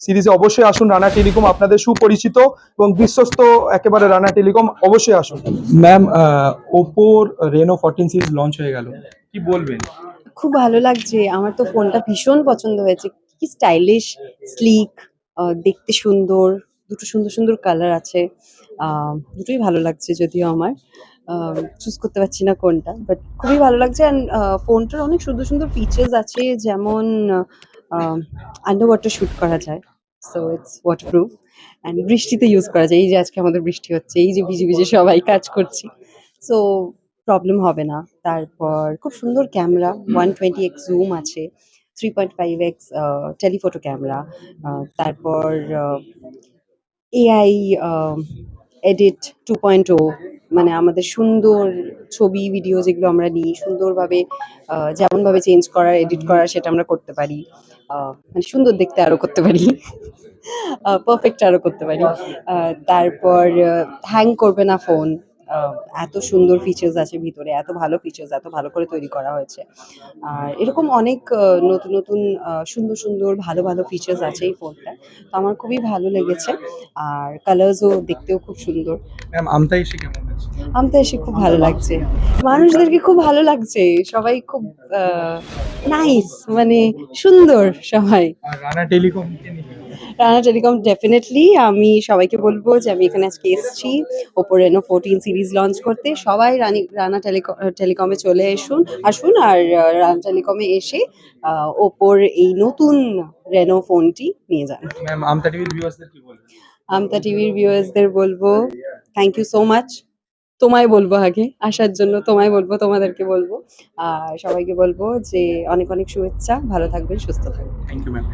সিরিজে অবশ্যই আসুন রানা টেলিকম আপনাদের সুপরিচিত এবং বিশ্বস্ত একেবারে রানা টেলিকম অবশ্যই আসুন। ম্যাম ওপোর রেনো ফোরটিন সিরিজ লঞ্চ হয়ে গেল। কি বলবেন? খুব ভালো লাগছে। আমার তো ফোনটা ভীষণ পছন্দ হয়েছে। কি স্টাইলিশ স্লিক দেখতে সুন্দর দুটো সুন্দর সুন্দর কালার আছে। দুটোই ভালো লাগছে যদিও আমার। চুজ করতে পারছি না কোনটা বাট খুবই ভালো লাগছে। অ্যান্ড ফোনটার অনেক সুন্দর সুন্দর ফিচার্স আছে। যেমন আন্ডার ওয়াটার শ্যুট করা যায়। সো ইটস ওয়াটারপ্রুফ অ্যান্ড বৃষ্টিতে ইউজ করা যায়। এই যে আজকে আমাদের বৃষ্টি হচ্ছে, এই যে ভিজে ভিজে সবাই কাজ করছি। সো প্রবলেম হবে না। তারপর খুব সুন্দর camera one twenty X zoom আছে three point five X telephoto camera তারপর A I edit two point O মানে আমাদের সুন্দর ছবি ভিডিও যেগুলো আমরা নিই, সুন্দরভাবে যেমনভাবে চেঞ্জ করার এডিট করার সেটা আমরা করতে পারি। মানে সুন্দর দেখতে আরও করতে পারি। পারফেক্ট আরও করতে পারি। তারপর হ্যাং করবে না ফোন এত সুন্দর ফিচার্স আছে ভিতরে এত ভালো ফিচার্স এত ভালো করে তৈরি করা হয়েছে। আর এরকম অনেক নতুন নতুন সুন্দর সুন্দর ভালো ভালো ফিচার্স আছে এই ফোনটা তো আমার খুবই ভালো লেগেছে। আর কালার্সও দেখতেও খুব সুন্দর। ম্যাম আমতা কেমন এসে খুব ভালো লাগছে। মানুষদেরকে খুব ভালো লাগছে। সবাই খুব নাইস মানে সুন্দর সবাই। Rana telecom Rana telecom definitely আমি সবাইকে বলব যে আমি এখানে আজকে এসেছি। Oppo Reno fourteen series launch করতে। সবাই রানি রানা টেলিকম টেলিকমে চলে আসুন আসুন আর রানা টেলিকমে এসে ওপোর এই নতুন রেনো ফোনটি নিয়ে যান। আমতা টিভির ভিউয়ার্সদের কি বলব আমতা টিভির ভিউয়ার্সদের বলব থ্যাংক ইউ সো মাচ তোমায় বলব আগে আসার জন্য তোমায় বলব তোমাদেরকে বলব। আর সবাইকে বলব যে অনেক অনেক শুভেচ্ছা ভালো থাকবেন সুস্থ থাকবেন। থ্যাংক ইউ ম্যাম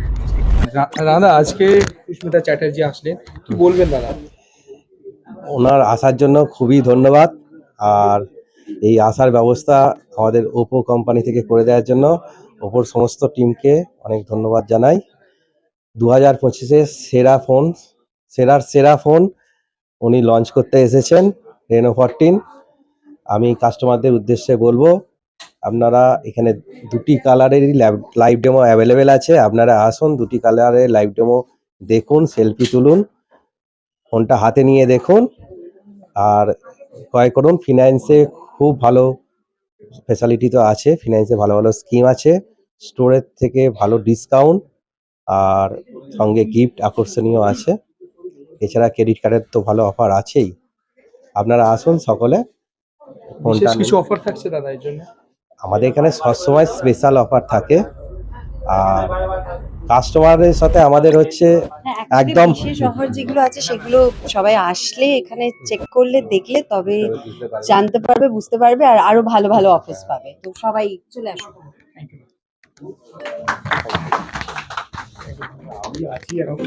দাদা আজকে সুস্মিতা চ্যাটার্জি আসলেন। কি বলবেন দাদা? ওনার আসার জন্য খুবই ধন্যবাদ। আর এই আসার ব্যবস্থা আমাদের ওপো কোম্পানি থেকে করে দেওয়ার জন্য ওপোর সমস্ত টিমকে অনেক ধন্যবাদ জানাই। দু হাজার পঁচিশে সেরা ফোন সেরার সেরা ফোন উনি লঞ্চ করতে এসেছেন। রেনো ফরটিন আমি কাস্টমারদের উদ্দেশ্যে বলব, আপনারা এখানে দুটি কালারেরই লাইভ ডেমো অ্যাভেলেবেল আছে। আপনারা আসুন, দুটি কালারের লাইভ ডেমো দেখুন সেলফি তুলুন, ফোনটা হাতে নিয়ে দেখুন। আর ক্রয় করুন ফিনান্সে খুব ভালো ফেসিলিটি তো আছে ফিনান্সে ভালো ভালো স্কিম আছে। স্টোরের থেকে ভালো ডিসকাউন্ট আর সঙ্গে গিফট আকর্ষণীয় আছে। এছাড়া ক্রেডিট কার্ডের তো ভালো অফার আছেই। আপনারা আসুন সকলে। ফোনটা কিছু অফার থাকছে দাদা এর জন্য? আমাদের এখানে সবসময় স্পেশাল অফার থাকে। আর কাস্টমারের সাথে আমাদের হচ্ছে হ্যাঁ, একদম। বিশেষ অফার যেগুলো আছে সেগুলো সবাই আসলে এখানে চেক করলে দেখলে তবে জানতে পারবে বুঝতে পারবে আর আরও ভালো ভালো অফার্স পাবে। তো সবাই চলে আসুন। থ্যাংক ইউ আমি আছি এখন।